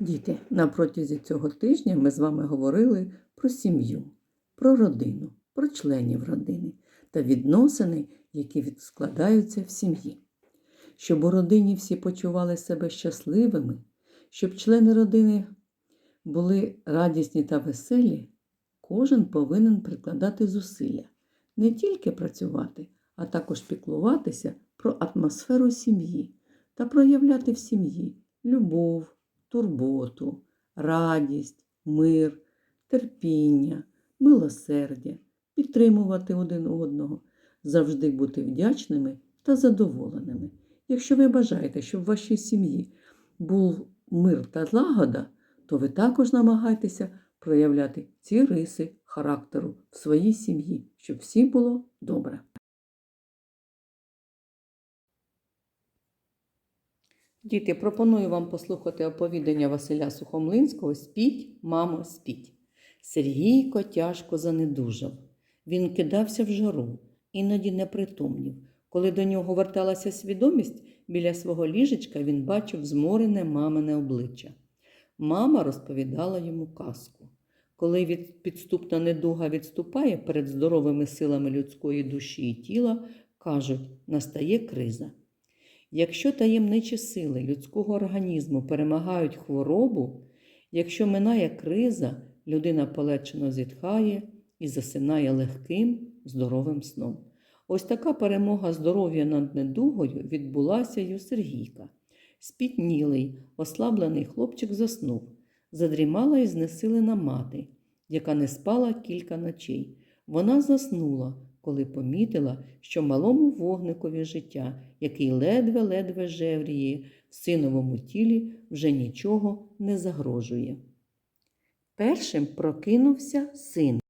Діти, на протязі цього тижня ми з вами говорили про сім'ю, про родину, про членів родини та відносини, які складаються в сім'ї. Щоб у родині всі почували себе щасливими, щоб члени родини були радісні та веселі, кожен повинен прикладати зусилля не тільки працювати, а також піклуватися про атмосферу сім'ї та проявляти в сім'ї любов, турботу, радість, мир, терпіння, милосердя, підтримувати один одного, завжди бути вдячними та задоволеними. Якщо ви бажаєте, щоб в вашій сім'ї був мир та злагода, то ви також намагайтеся проявляти ці риси характеру в своїй сім'ї, щоб всім було добре. Діти, пропоную вам послухати оповідання Василя Сухомлинського Спіть, мамо, спіть. Сергійко тяжко занедужав. Він кидався в жару, іноді непритомнів. Коли до нього верталася свідомість, біля свого ліжечка він бачив зморене мамине обличчя. Мама розповідала йому казку. Коли від підступна недуга відступає перед здоровими силами людської душі і тіла, кажуть, настає криза. Якщо таємничі сили людського організму перемагають хворобу, якщо минає криза, людина полегшено зітхає і засинає легким, здоровим сном. Ось така перемога здоров'я над недугою відбулася й у Сергійка. Спітнілий, ослаблений хлопчик заснув. Задрімала і знесилена мати, яка не спала кілька ночей. Вона заснула, коли помітила, що малому вогникові життя, який ледве-ледве жевріє, в синовому тілі вже нічого не загрожує. Першим прокинувся син.